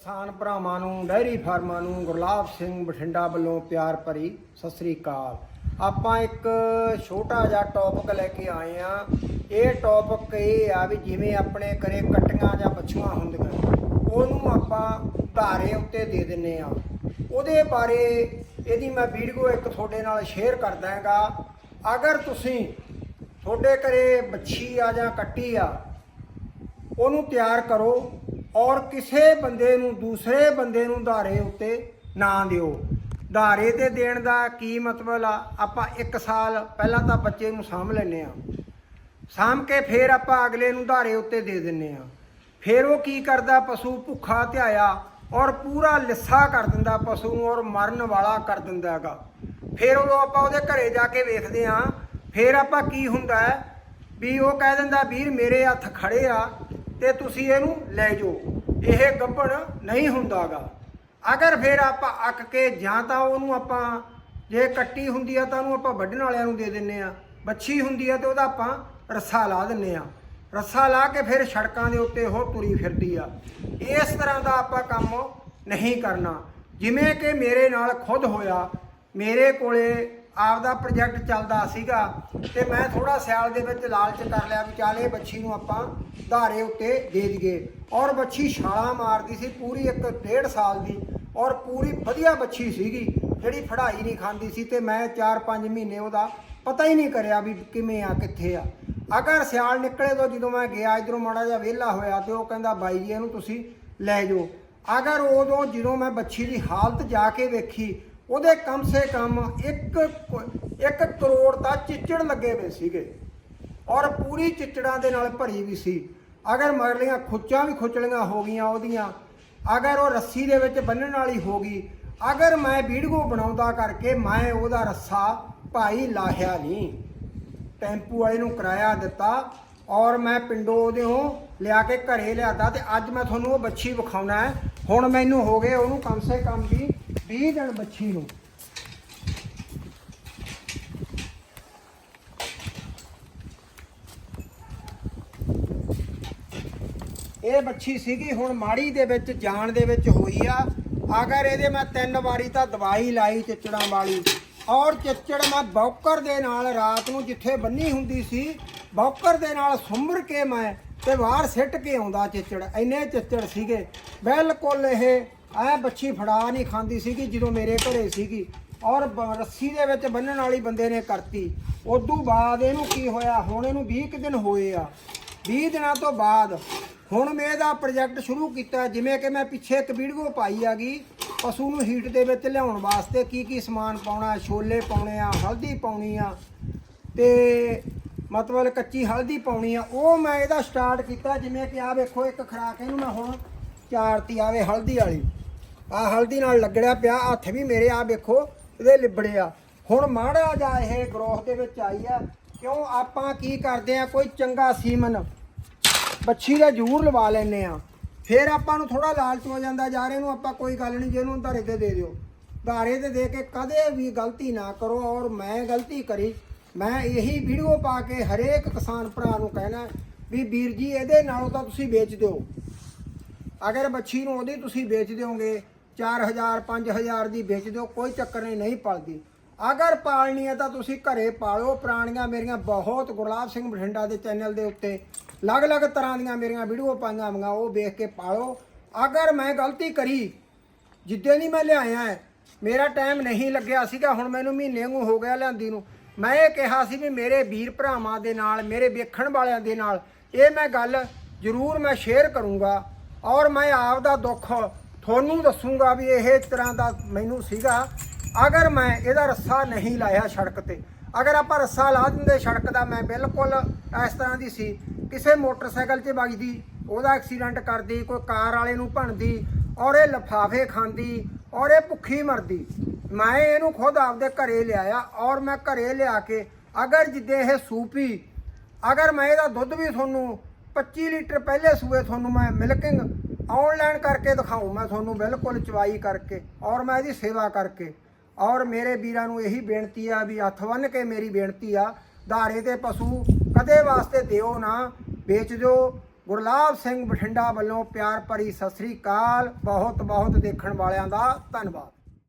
ਕਿਸਾਨ ਭਰਾਵਾਂ ਨੂੰ, ਡੈਰੀ ਫਾਰਮਾਂ ਨੂੰ, ਗੁਰਲਾਬ ਸਿੰਘ ਬਠਿੰਡਾ ਵੱਲੋਂ ਪਿਆਰ ਭਰੀ ਸਤਿ ਸ੍ਰੀ ਅਕਾਲ। ਆਪਾਂ ਇੱਕ ਛੋਟਾ ਜਿਹਾ ਟੌਪਿਕ ਲੈ ਕੇ ਆਏ ਆ ਇਹ ਟੌਪਿਕ ਇਹ ਆ ਵੀ ਜਿਵੇਂ ਆਪਣੇ ਘਰੇ ਕੱਟੀਆਂ ਜਾਂ ਬੱਛੀਆਂ ਹੁੰਦੀਆਂ, ਉਹਨੂੰ ਆਪਾਂ ਧਾਰੇ ਉੱਤੇ ਦੇ ਦਿੰਨੇ ਆ ਉਹਦੇ ਬਾਰੇ ਇਹਦੀ ਮੈਂ ਵੀਡੀਓ ਇੱਕ ਤੁਹਾਡੇ ਨਾਲ ਸ਼ੇਅਰ ਕਰ ਦਾਂਗਾ ਅਗਰ ਤੁਸੀਂ ਤੁਹਾਡੇ ਘਰੇ ਬੱਛੀ ਆ ਜਾਂ ਕੱਟੀ ਆ, ਉਹਨੂੰ ਤਿਆਰ ਕਰੋ। ਔਰ ਕਿਸੇ ਬੰਦੇ ਨੂੰ ਦੂਸਰੇ ਬੰਦੇ ਨੂੰ ਧਾਰੇ ਉੱਤੇ ਨਾ ਦਿਓ। ਧਾਰੇ ਤੇ ਦੇਣ ਦਾ ਕੀ ਮਤਲਬ ਆ? ਆਪਾਂ 1 ਸਾਲ ਪਹਿਲਾਂ ਤਾਂ ਬੱਚੇ ਨੂੰ ਸਾਂਭ ਲੈਨੇ ਆ ਸਾਂਭ ਕੇ ਫੇਰ ਆਪਾਂ ਅਗਲੇ ਨੂੰ ਧਾਰੇ ਉੱਤੇ ਦੇ ਦਿੰਨੇ ਆ ਫੇਰ ਉਹ ਕੀ ਕਰਦਾ? ਪਸ਼ੂ ਭੁੱਖਾ ਧਿਆਇਆ ਔਰ ਪੂਰਾ ਲਿੱਸਾ ਕਰ ਦਿੰਦਾ ਪਸ਼ੂ ਨੂੰ ਔਰ ਮਰਨ ਵਾਲਾ ਕਰ ਦਿੰਦਾ ਹੈਗਾ। ਫਿਰ ਉਦੋਂ ਆਪਾਂ ਉਹਦੇ ਘਰੇ ਜਾ ਕੇ ਵੇਖਦੇ ਆ ਫਿਰ ਆਪਾਂ ਕੀ ਹੁੰਦਾ ਵੀ ਉਹ ਕਹਿ ਦਿੰਦਾ, ਵੀਰ, ਮੇਰੇ ਹੱਥ ਖੜੇ ਆ। ਤੇ ਤੁਸੀਂ ਇਹਨੂੰ ਲੈ ਜਾਓ। ਇਹ ਗੱਭਣ ਨਹੀਂ ਹੁੰਦਾਗਾ। ਅਗਰ ਫਿਰ ਆਪਾਂ ਅੱਕ ਕੇ ਜਾਂ ਤਾਂ ਉਹਨੂੰ ਆਪਾਂ, ਜੇ ਕੱਟੀ ਹੁੰਦੀ ਆ ਤਾਂ ਉਹਨੂੰ ਆਪਾਂ ਵੱਢਣ ਵਾਲਿਆਂ ਨੂੰ ਦੇ ਦਿੰਨੇ ਆ। ਬੱਛੀ ਹੁੰਦੀ ਆ ਤੇ ਉਹਦਾ ਆਪਾਂ ਰੱਸਾ ਲਾ ਦਿੰਨੇ ਆ। ਰੱਸਾ ਲਾ ਕੇ ਫਿਰ ਸੜਕਾਂ ਦੇ ਉੱਤੇ ਉਹ ਤੁਰੀ ਫਿਰਦੀ ਆ। ਇਸ ਤਰ੍ਹਾਂ ਦਾ ਆਪਾਂ ਕੰਮ ਨਹੀਂ ਕਰਨਾ। ਜਿਵੇਂ ਕਿ ਮੇਰੇ ਨਾਲ ਖੁਦ ਹੋਇਆ, ਮੇਰੇ ਕੋਲੇ ਆਪਦਾ ਪ੍ਰੋਜੈਕਟ ਚੱਲਦਾ ਸੀਗਾ ਤੇ ਮੈਂ ਥੋੜਾ ਸਿਆਲ ਦੇ ਵਿੱਚ ਲਾਲਚ ਕਰ ਲਿਆ ਵੀ ਚੱਲ ਇਹ ਬੱਚੀ ਨੂੰ ਆਪਾਂ ਧਾਰੇ ਉੱਤੇ ਦੇ ਦਈਏ। ਔਰ ਬੱਚੀ ਛਾਲਾਂ ਮਾਰਦੀ ਸੀ ਪੂਰੀ ਇੱਕ ਡੇਢ ਸਾਲ ਦੀ ਔਰ ਪੂਰੀ ਵਧੀਆ ਬੱਚੀ ਸੀਗੀ, ਜਿਹੜੀ ਫੜਾਈ ਨਹੀਂ ਖਾਂਦੀ ਸੀ ਤੇ ਮੈਂ 4-5 ਮਹੀਨੇ ਉਹਦਾ ਪਤਾ ਹੀ ਨਹੀਂ ਕਰਿਆ ਵੀ ਕਿਵੇਂ ਆ, ਕਿੱਥੇ ਆ। ਅਗਰ ਸਿਆਲ ਨਿਕਲੇ ਤੋਂ ਜਦੋਂ ਮੈਂ ਗਿਆ, ਇਧਰੋਂ ਮਾੜਾ ਜਿਹਾ ਵਿਹਲਾ ਹੋਇਆ ਤੇ ਉਹ ਕਹਿੰਦਾ, ਬਾਈ ਜੀ, ਇਹਨੂੰ ਤੁਸੀਂ ਲੈ ਜਾਓ। ਅਗਰ ਉਦੋਂ ਜਦੋਂ ਮੈਂ ਬੱਚੀ ਦੀ ਹਾਲਤ ਜਾ ਕੇ ਵੇਖੀ ਉਹਦੇ ਕਮ ਸੇ ਕਮ 1 1 ਕਰੋੜ ਦਾ ਚਿੱਚੜ ਲੱਗੇ ਹੋਏ ਸੀਗੇ। ਔਰ ਪੂਰੀ ਚਿੱਚੜਾਂ ਦੇ ਨਾਲ ਭਰੀ ਵੀ ਸੀ। ਅਗਰ ਮਰਲੀਆਂ ਖੁੱਚਾਂ ਵੀ ਖੁੱਚਲੀਆਂ ਹੋ ਗਈਆਂ ਉਹਦੀਆਂ, ਅਗਰ ਉਹ ਰੱਸੀ ਦੇ ਵਿੱਚ ਬੰਨਣ ਵਾਲੀ ਹੋ ਗਈ, ਅਗਰ ਮੈਂ ਵੀਡੀਓ ਬਣਾਉਂਦਾ ਕਰਕੇ ਮੈਂ ਉਹਦਾ ਰੱਸਾ ਭਾਈ ਲਾਹਿਆ ਨਹੀਂ। ਟੈਂਪੂ ਵਾਲੇ ਨੂੰ ਕਿਰਾਇਆ ਦਿੱਤਾ ਔਰ ਮੈਂ ਪਿੰਡੋਂ ਉਹਦੇੋਂ ਲਿਆ ਕੇ ਘਰੇ ਲਿਆਦਾ ਤੇ ਅੱਜ ਮੈਂ ਤੁਹਾਨੂੰ ਉਹ ਬੱਚੀ ਵਿਖਾਉਣਾ ਹੈ। ਹੁਣ ਮੈਨੂੰ ਹੋ ਗਏ ਉਹਨੂੰ ਕਮ ਸੇ ਕਮ ਵੀ 20 ਦਿਨ ਬੱਚੀ ਨੂੰ। ਇਹ ਬੱਚੀ ਸੀਗੀ, ਹੁਣ ਮਾੜੀ ਦੇ ਵਿੱਚ ਜਾਣ ਦੇ ਵਿੱਚ ਹੋਈ ਆ। ਅਗਰ ਇਹਦੇ ਮੈਂ ਤਿੰਨ ਵਾਰੀ ਤਾਂ ਦਵਾਈ ਲਾਈ ਚਿੱਚੜਾਂ ਵਾਲੀ। ਔਰ ਚਿੱਚੜ ਮੈਂ ਬੌਕਰ ਦੇ ਨਾਲ ਰਾਤ ਨੂੰ ਜਿੱਥੇ ਬੰਨੀ ਹੁੰਦੀ ਸੀ, ਬੌਕਰ ਦੇ ਨਾਲ ਸੁੰਮਰ ਕੇ ਮੈਂ ਤੇ ਬਾਹਰ ਸਿੱਟ ਕੇ ਆਉਂਦਾ ਚਿੱਚੜ। ਇੰਨੇ ਚਿੱਚੜ ਸੀਗੇ। ਬਿਲਕੁਲ ਇਹ ਐ ਬੱਚੀ ਫੜਾ ਨਹੀਂ ਖਾਂਦੀ ਸੀਗੀ ਜਦੋਂ ਮੇਰੇ ਘਰੇ ਸੀਗੀ। ਔਰ ਬ- ਰੱਸੀ ਦੇ ਵਿੱਚ ਬੰਨਣ ਵਾਲੀ ਬੰਦੇ ਨੇ ਕਰਤੀ। ਉਦੋਂ ਬਾਅਦ ਇਹਨੂੰ ਕੀ ਹੋਇਆ? ਹੁਣ ਇਹਨੂੰ 20 ਕੁ ਦਿਨ ਹੋਏ ਆ। 20 ਦਿਨਾਂ ਤੋਂ ਬਾਅਦ ਹੁਣ ਮੈਂ ਇਹਦਾ ਪ੍ਰੋਜੈਕਟ ਸ਼ੁਰੂ ਕੀਤਾ, ਜਿਵੇਂ ਕਿ ਮੈਂ ਪਿੱਛੇ ਇੱਕ ਵੀਡੀਓ ਪਾਈ ਆਗੀ ਪਸ਼ੂ ਨੂੰ ਹੀਟ ਦੇ ਵਿੱਚ ਲਿਆਉਣ ਵਾਸਤੇ ਕੀ ਕੀ ਸਮਾਨ ਪਾਉਣਾ, ਛੋਲੇ ਪਾਉਣੇ ਆ, ਹਲਦੀ ਪਾਉਣੀ ਆ, ਤੇ ਮਤਲਬ ਕੱਚੀ ਹਲਦੀ ਪਾਉਣੀ ਆ। ਉਹ ਮੈਂ ਇਹਦਾ ਸਟਾਰਟ ਕੀਤਾ, ਜਿਵੇਂ ਕਿ ਆ ਵੇਖੋ, ਇੱਕ ਖਰਾਕ ਇਹਨੂੰ ਮੈਂ ਹੁਣ ਚਾਰਤੀ ਆਵੇ ਹਲਦੀ ਵਾਲੀ। ਆ ਹਲਦੀ ਨਾਲ ਲੱਗੜਿਆ ਪਿਆ ਹੱਥ ਵੀ ਮੇਰੇ ਆ ਵੇਖੋ, ਇਹਦੇ ਲਿਬੜੇ ਆ। ਹੁਣ ਮਾੜਾ ਜਾ ਇਹ ਗਰੋਥ ਦੇ ਵਿੱਚ ਆਈ ਆ, ਕਿਉਂ ਆਪਾਂ ਕੀ ਕਰਦੇ ਆ, ਕੋਈ ਚੰਗਾ ਸੀਮਨ ਬੱਛੀ ਦਾ ਜ਼ਰੂਰ ਲਵਾ ਲੈਨੇ ਆ। ਫਿਰ ਆਪਾਂ ਨੂੰ ਥੋੜਾ ਲਾਲਚ ਹੋ ਜਾਂਦਾ, ਯਾਰ ਇਹਨੂੰ ਆਪਾਂ ਕੋਈ ਗੱਲ ਨਹੀਂ ਜਿਹਨੂੰ ਧਾਰੇ ਤੇ ਦੇ ਦਿਓ। ਧਾਰੇ ਤੇ ਦੇ ਕੇ ਕਦੇ ਵੀ ਗਲਤੀ ਨਾ ਕਰੋ, ਔਰ ਮੈਂ ਗਲਤੀ ਕਰੀ। ਮੈਂ ਇਹੀ ਵੀਡੀਓ ਪਾ ਕੇ ਹਰੇਕ ਕਿਸਾਨ ਭਰਾ ਨੂੰ ਕਹਿਣਾ ਵੀ ਵੀਰ ਜੀ, ਇਹਦੇ ਨਾਲੋਂ ਤਾਂ ਤੁਸੀਂ ਵੇਚ ਦਿਓ। ਅਗਰ ਬੱਛੀ ਨੂੰ ਉਹਦੀ ਤੁਸੀਂ ਵੇਚ ਦਿਓਗੇ। 4000 5000 ਦੀ ਵੇਚ ਦਿਓ, ਕੋਈ ਚੱਕਰ ਨਹੀਂ ਨਹੀਂ ਪਲਦੀ। ਅਗਰ ਪਾਲਣੀ ਹੈ ਤਾਂ ਤੁਸੀਂ ਘਰੇ ਪਾਲੋ। ਪੁਰਾਣੀਆਂ ਮੇਰੀਆਂ ਬਹੁਤ, ਗੁਰਲਾਬ ਸਿੰਘ ਬਠਿੰਡਾ ਦੇ ਚੈਨਲ ਦੇ ਉੱਤੇ ਅਲੱਗ-ਅਲੱਗ ਤਰ੍ਹਾਂ ਦੀਆਂ ਮੇਰੀਆਂ ਵੀਡੀਓ ਪਾਈਆਂ ਹੋਈਆਂ, ਉਹ ਵੇਖ ਕੇ ਪਾਲੋ। ਅਗਰ ਮੈਂ ਗਲਤੀ ਕਰੀ, ਜਿੱਦੇ ਨਹੀਂ ਮੈਂ ਲਿਆਇਆ ਹੈ, ਮੇਰਾ ਟਾਈਮ ਨਹੀਂ ਲੱਗਿਆ ਸੀਗਾ, ਹੁਣ ਮੈਨੂੰ ਮਹੀਨੇ ਨੂੰ ਹੋ ਗਿਆ ਲਿਆਂਦੀ ਨੂੰ। ਮੈਂ ਇਹ ਕਿਹਾ ਸੀ ਵੀ ਮੇਰੇ ਵੀਰ ਭਰਾਵਾਂ ਦੇ ਨਾਲ, ਮੇਰੇ ਵੇਖਣ ਵਾਲਿਆਂ ਦੇ ਨਾਲ ਇਹ ਮੈਂ ਗੱਲ ਜ਼ਰੂਰ ਮੈਂ ਸ਼ੇਅਰ ਕਰੂੰਗਾ ਔਰ ਮੈਂ ਆਪ ਦਾ ਦੁੱਖ ਤੁਹਾਨੂੰ ਦੱਸੂਗਾ ਵੀ ਇਹ ਇਸ ਤਰ੍ਹਾਂ ਦਾ ਮੈਨੂੰ ਸੀਗਾ। ਅਗਰ ਮੈਂ ਇਹਦਾ ਰੱਸਾ ਨਹੀਂ ਲਾਇਆ ਸੜਕ ਤੇ, ਅਗਰ ਆਪਾਂ ਰੱਸਾ ਲਾ ਦਿੰਦੇ ਸੜਕ ਦਾ, ਮੈਂ ਬਿਲਕੁਲ ਇਸ ਤਰ੍ਹਾਂ ਦੀ ਸੀ। ਕਿਸੇ ਮੋਟਰਸਾਈਕਲ 'ਤੇ ਵੱਜਦੀ, ਉਹਦਾ ਐਕਸੀਡੈਂਟ ਕਰਦੀ, ਕੋਈ ਕਾਰ ਵਾਲੇ ਨੂੰ ਭੰਨਦੀ, ਔਰ ਇਹ ਲਫਾਫੇ ਖਾਂਦੀ, ਔਰ ਇਹ ਭੁੱਖੀ ਮਰਦੀ। ਮੈਂ ਇਹਨੂੰ ਖੁਦ ਆਪਦੇ ਘਰੇ ਲਿਆਇਆ, ਔਰ ਮੈਂ ਘਰੇ ਲਿਆ ਕੇ, ਅਗਰ ਜਿੱਦੇ ਇਹ ਸੂਪੀ, ਅਗਰ ਮੈਂ ਇਹਦਾ ਦੁੱਧ ਵੀ ਤੁਹਾਨੂੰ 25 ਲੀਟਰ ਪਹਿਲੇ ਸੂਏ ਤੁਹਾਨੂੰ ਮੈਂ ਮਿਲਕਿੰਗ ਆਨਲਾਈਨ ਕਰਕੇ ਦਿਖਾਉਂ, ਮੈਂ ਤੁਹਾਨੂੰ ਬਿਲਕੁਲ ਚਵਾਈ ਕਰਕੇ ਔਰ ਮੈਂ ਇਹਦੀ ਸੇਵਾ ਕਰਕੇ। ਔਰ ਮੇਰੇ ਵੀਰਾਂ ਨੂੰ ਇਹੀ ਬੇਨਤੀ ਆ ਵੀ ਹੱਥ ਬੰਨ ਕੇ ਮੇਰੀ ਬੇਨਤੀ ਆ, ਧਾਰੇ ਤੇ ਪਸ਼ੂ ਕਦੇ ਵਾਸਤੇ ਦਿਓ ਨਾ, ਵੇਚ ਦਿਓ। ਗੁਰਲਾਬ ਸਿੰਘ ਬਠਿੰਡਾ ਵੱਲੋਂ ਪਿਆਰ ਭਰੀ ਸਤਿ ਸ੍ਰੀ ਅਕਾਲ ਬਹੁਤ ਬਹੁਤ ਦੇਖਣ ਵਾਲਿਆਂ ਦਾ ਧੰਨਵਾਦ।